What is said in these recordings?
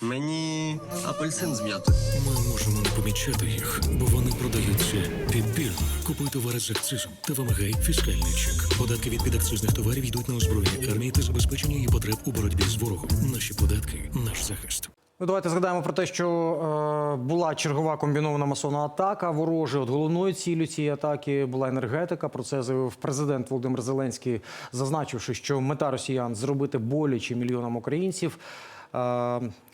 Мені апельсин з м'ятою. Ми можемо не помічати їх, бо вони продаються підбірно. Купуй товари з акцизом та вимагай фіскальний чек. Податки від підакцизних товарів йдуть на озброєння армії та забезпечення її потреб у боротьбі з ворогом. Наші податки наш захист. Ну, давайте згадаємо про те, що е, була чергова комбінована масонна атака ворожа. От головною ціллю цієї атаки була енергетика. Про це заявив президент Володимир Зеленський, зазначивши, що мета росіян зробити боляче мільйонам українців.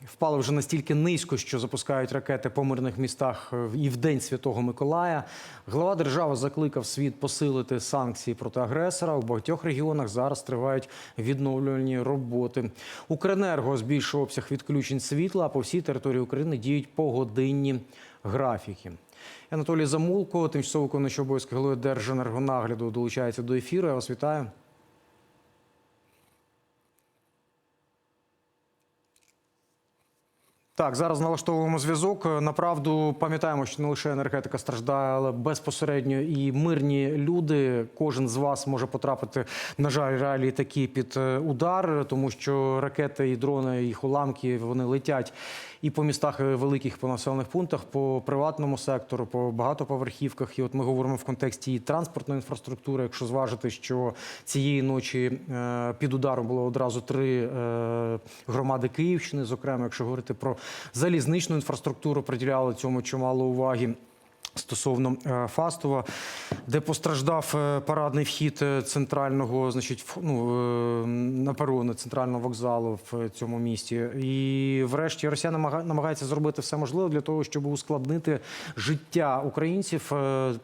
Впали вже настільки низько, що запускають ракети по мирних містах е, і в день Святого Миколая. Глава держави закликав світ посилити санкції проти агресора. У багатьох регіонах зараз тривають відновлювальні роботи. Укренерго збільшує обсяг відключень світла. А по всій території України діють погодинні графіки. Анатолій Замулко, тимчасово виконуючий обов'язки голови Держенергонагляду, долучається до ефіру. Я вас вітаю. Так, зараз налаштовуємо зв'язок. Направду пам'ятаємо, що не лише енергетика страждає, але безпосередньо і мирні люди. Кожен з вас може потрапити, на жаль, реалії такі під е, удар, тому що ракети і дрони, їх уламки вони летять і по містах і великих по населених пунктах, по приватному сектору, по багатоповерхівках. І от ми говоримо в контексті і транспортної інфраструктури. Якщо зважити, що цієї ночі е, під ударом було одразу три е, громади Київщини, зокрема, якщо говорити про залізничну інфраструктуру, приділяли цьому чимало уваги. Стосовно е, Фастова, де постраждав е, парадний вхід е, центрального, значить, ну, на перони центрального вокзалу в цьому місті. І врешті Росія намага- намагається зробити все можливе для того, щоб ускладнити життя українців,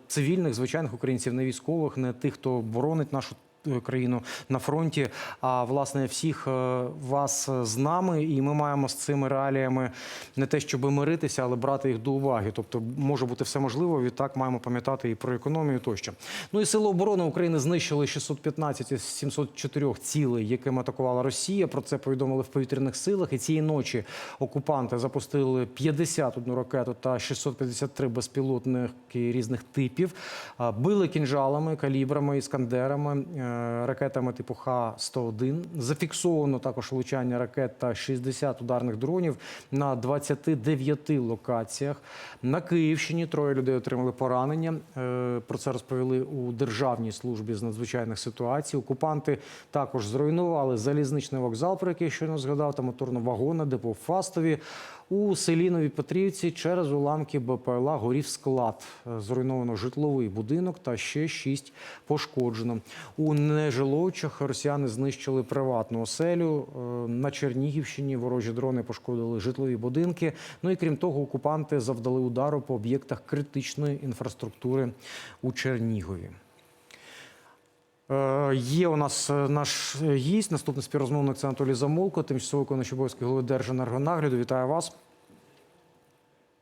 цивільних, звичайних українців, не військових, не тих, хто боронить нашу країну на фронті, а власне всіх е, вас з нами, і ми маємо з цими реаліями не те, щоб миритися, але брати їх до уваги. Тобто може бути все можливо. Відтак маємо пам'ятати і про економію тощо. Ну і сили оборони України знищили 615 із 704 цілей, якими атакувала Росія. Про це повідомили в повітряних силах. І цієї ночі окупанти запустили 51 ракету та 653 безпілотники різних типів. Били кінжалами, калібрами, іскандерами, е, ракетами типу Х-101. Зафіксовано також влучання ракет та 60 ударних дронів на 29 локаціях. На Київщині троє людей отримали поранення. Е, Про це розповіли у Державній службі з надзвичайних ситуацій. Окупанти також зруйнували залізничний вокзал, про який щойно згадав, та моторну вагона, депо в Фастові. У селі Новій Петрівці через уламки БПЛА горів склад. Е, Зруйновано житловий будинок та ще шість пошкоджено. У нежиловчах росіяни знищили приватну оселю. Е, На Чернігівщині ворожі дрони пошкодили житлові будинки. Ну і крім того, окупанти завдали удару по об'єктах критичної інфраструктури у Чернігові. Е, Є у нас е, наш гість, наступний співрозмовник це Анатолій Замолко, тимчасово виконуючий обов'язки голови Держенергонагляду. Вітаю вас.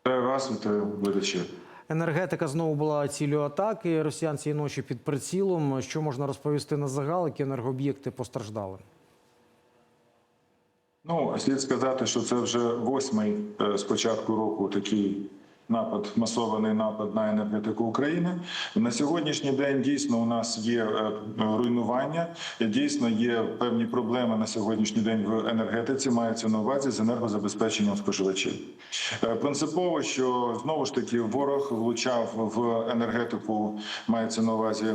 Вітаю вас, вітаю глядачів. Енергетика знову була ціллю атаки. Росіян цієї ночі під прицілом. Що можна розповісти на загал, які енергооб'єкти постраждали? Ну, слід сказати, що це вже восьмий е, з початку року такий напад, масований напад на енергетику України. На сьогоднішній день дійсно у нас є е, руйнування, дійсно є певні проблеми на сьогоднішній день в енергетиці. Мається на увазі з енергозабезпеченням споживачів. Е, Принципово, що знову ж таки ворог влучав в енергетику, мається на увазі.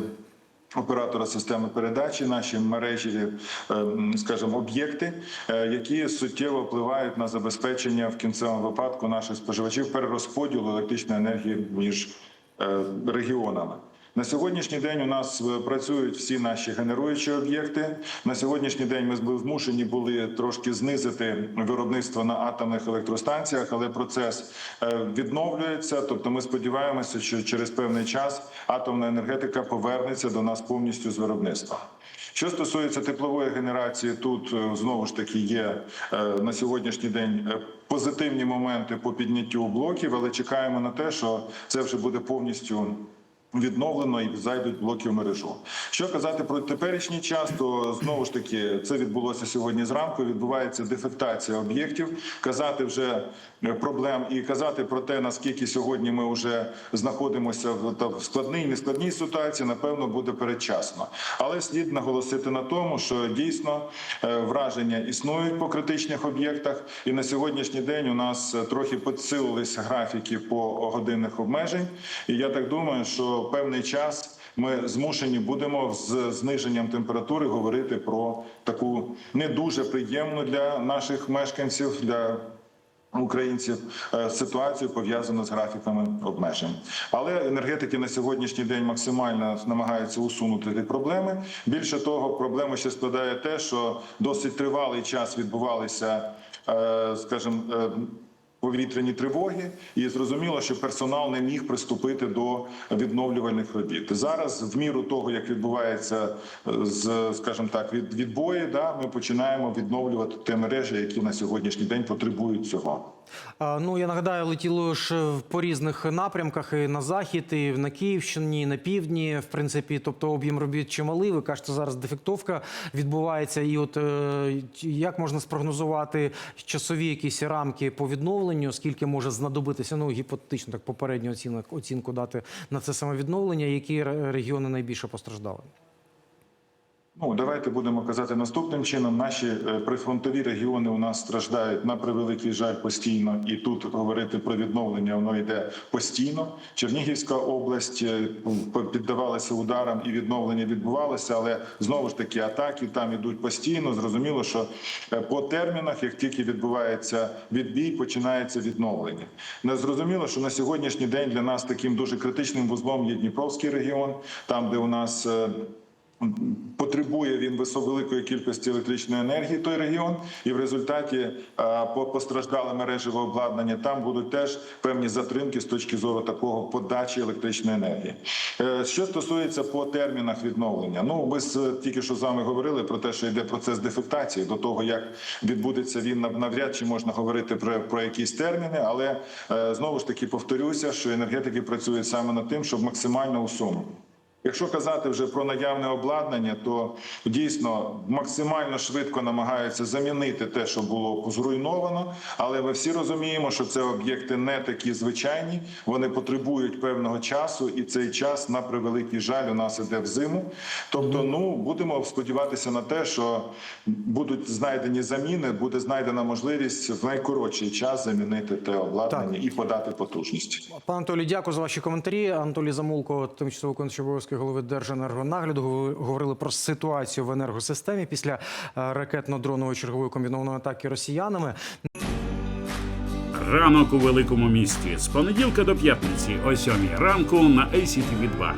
Оператора системи передачі, наші мережі, е, скажімо, об'єкти, е, які суттєво впливають на забезпечення в кінцевому випадку наших споживачів перерозподілу електричної енергії між е, регіонами. На сьогоднішній день у нас е, працюють всі наші генеруючі об'єкти. На сьогоднішній день ми змушені були трошки знизити виробництво на атомних електростанціях, але процес е, відновлюється. Тобто, ми сподіваємося, що через певний час атомна енергетика повернеться до нас повністю з виробництва. Що стосується теплової генерації, тут е, знову ж таки є на сьогоднішній день позитивні моменти по підняттю блоків, але чекаємо на те, що це вже буде повністю відновлено і зайдуть блоки в мережу. Що казати про теперішній час, то знову ж таки це відбулося сьогодні зранку. Відбувається дефектація об'єктів. Казати вже е, проблем і казати про те, наскільки сьогодні ми вже знаходимося в складній нескладній ситуації, напевно, буде передчасно. Але слід наголосити на тому, що дійсно е, враження існують по критичних об'єктах, і на сьогоднішній день у нас е, трохи підсилились графіки по годинних обмежень. І я так думаю, що певний час. Ми змушені будемо з зниженням температури говорити про таку не дуже приємну для наших мешканців для українців е, ситуацію пов'язану з графіками обмежень. Але енергетики на сьогоднішній день максимально намагаються усунути ті проблеми. Більше того, проблему ще складає те, що досить тривалий час відбувалися, е, скажімо, е, повітряні тривоги, і зрозуміло, що персонал не міг приступити до відновлювальних робіт. Зараз, в міру того, як відбувається е, з, скажімо так, від відбої, да, ми починаємо відновлювати ті мережі, які на сьогоднішній день потребують цього. Ну я нагадаю, летіло ж по різних напрямках і на захід, і на Київщині, і на півдні. В принципі, тобто об'єм робіт чималий. Ви кажете, зараз дефектовка відбувається. І от е, як можна спрогнозувати часові якісь рамки по відновленню? Скільки може знадобитися? Ну гіпотетично так попередню оцінку, оцінку дати на це саме відновлення. Які регіони найбільше постраждали? Ну, давайте будемо казати наступним чином. Наші е, прифронтові регіони у нас страждають на превеликий жаль постійно, і тут говорити про відновлення воно йде постійно. Чернігівська область е, піддавалася ударам і відновлення відбувалося, але знову ж таки атаки там ідуть постійно. Зрозуміло, що е, по термінах, як тільки відбувається відбій, починається відновлення. Не зрозуміло, що на сьогоднішній день для нас таким дуже критичним вузлом є Дніпровський регіон, там де у нас. Е, Потребує він висовеликої кількості електричної енергії той регіон, і в результаті е, по постраждале мережеве обладнання там будуть теж певні затримки з точки зору такого подачі електричної енергії. Е, Що стосується по термінах відновлення, ну ми з- тільки що з вами говорили про те, що йде процес дефектації. До того як відбудеться він нав- навряд чи можна говорити про, про якісь терміни, але е, знову ж таки повторюся, що енергетики працюють саме над тим, щоб максимально усунути. Якщо казати вже про наявне обладнання, то дійсно максимально швидко намагаються замінити те, що було зруйновано. Але ми всі розуміємо, що це об'єкти не такі звичайні, вони потребують певного часу, і цей час на превеликий жаль у нас іде в зиму. Тобто, ну будемо сподіватися на те, що будуть знайдені заміни, буде знайдена можливість в найкоротший час замінити те обладнання і подати потужність. Пане Анатолій, дякую за ваші коментарі. Анатолій Замулко, тимчасово виконуючий обов'язки голови Держенергонагляду, говори- говорили про ситуацію в енергосистемі після е, ракетно-дронової чергової комбінованої атаки росіянами. Ранок у великому місті з понеділка до п'ятниці о 7 ранку на ACTV 2